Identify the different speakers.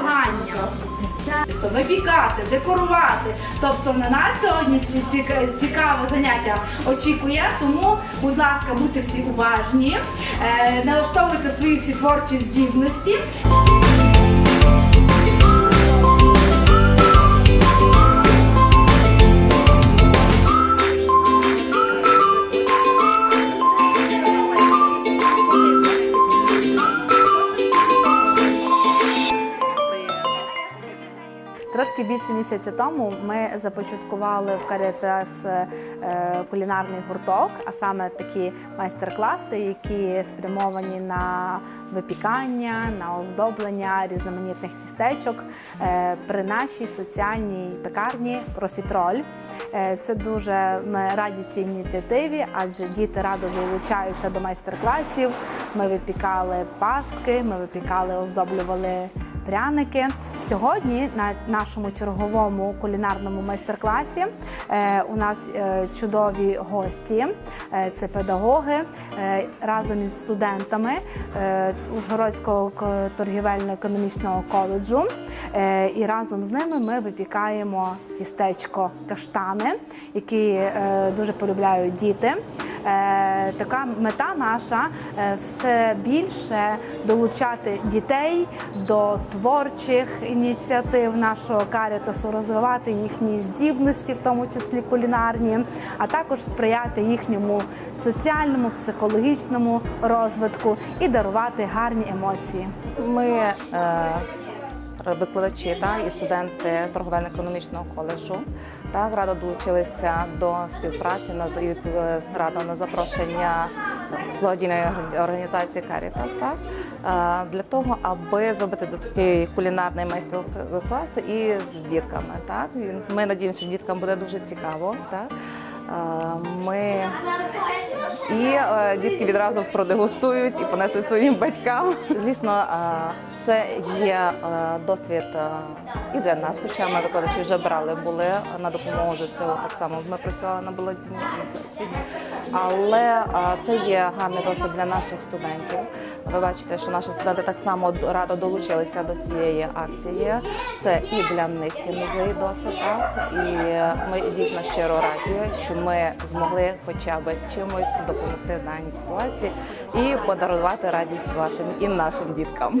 Speaker 1: змагання. Тобто вибігати, декорувати. Тобто на нас сьогодні цікаве заняття очікує, тому, будь ласка, будьте всі уважні, е, налаштовуйте свої всі творчі здібності.
Speaker 2: Трошки більше місяця тому ми започаткували в Карітас е, кулінарний гурток, а саме такі майстер-класи, які спрямовані на випікання, на оздоблення різноманітних тістечок е, при нашій соціальній пекарні Профітроль. Е, Це дуже ми раді цій ініціативі, адже діти радо долучаються до майстер-класів. Ми випікали паски, ми випікали, оздоблювали пряники. Сьогодні на нашому черговому кулінарному майстер-класі е, у нас е, чудові гості. Е, це педагоги разом із студентами Ужгородського торгівельно-економічного коледжу. І разом з ними ми випікаємо тістечко каштани, які дуже полюбляють діти. Е, така мета наша е, все більше долучати дітей до творчих ініціатив нашого карітасу, розвивати їхні здібності, в тому числі кулінарні, а також сприяти їхньому соціальному, психологічному розвитку і дарувати гарні емоції.
Speaker 3: Ми е, викладачі та, і студенти торговельно-економічного коледжу так, радо долучилися до співпраці на і радо на запрошення благодійної організації Caritas, так, е, для того, аби зробити такий кулінарний майстер-клас і з дітками. Так. Ми надіємося, що діткам буде дуже цікаво. Так. Е, Ми і е, дітки відразу продегустують і понесуть своїм батькам. Звісно, е, це є е, досвід е, і для нас, хоча ми викладачі вже брали, були на допомогу ЗСУ. Так само ми працювали на організації. Але е, це є гарний досвід для наших студентів. Ви бачите, що наші студенти так само радо долучилися до цієї акції. Це і для них є новий досвід. Так? І ми дійсно щиро раді, що ми змогли хоча б чимось допомогти в даній ситуації і подарувати радість вашим і нашим діткам.